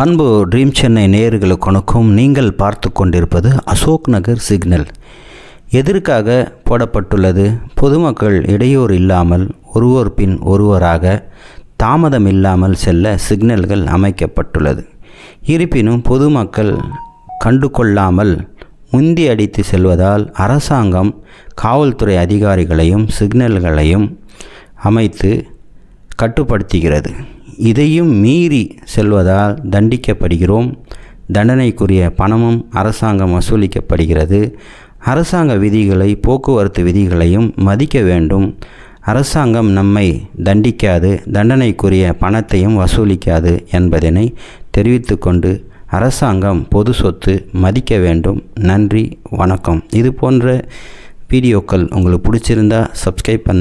அன்பு ட்ரீம் சென்னை நேயர்களுக்கு நீங்கள் பார்த்து கொண்டிருப்பது அசோக் நகர் சிக்னல் எதற்காக போடப்பட்டுள்ளது? பொதுமக்கள் இடையூறு இல்லாமல் ஒருவர் பின் ஒருவராக தாமதம் இல்லாமல் செல்ல சிக்னல்கள் அமைக்கப்பட்டுள்ளது. இருப்பினும் பொதுமக்கள் கண்டு கொள்ளாமல் முந்தி அடித்து செல்வதால் அரசாங்கம் காவல்துறை அதிகாரிகளையும் சிக்னல்களையும் அமைத்து கட்டுப்படுத்துகிறது. இதையும் மீறி செல்வதால் தண்டிக்கப்படுகிறோம். தண்டனைக்குரிய பணமும் அரசாங்கம் வசூலிக்கப்படுகிறது. அரசாங்க விதிகளை போக்குவரத்து விதிகளையும் மதிக்க வேண்டும். அரசாங்கம் நம்மை தண்டிக்காது தண்டனைக்குரிய பணத்தையும் வசூலிக்காது என்பதனை தெரிவித்துக்கொண்டு அரசாங்கம் பொது சொத்து மதிக்க வேண்டும். நன்றி வணக்கம். இது போன்ற வீடியோக்கள் உங்களுக்கு பிடிச்சிருந்தா சப்ஸ்கிரைப் பண்ண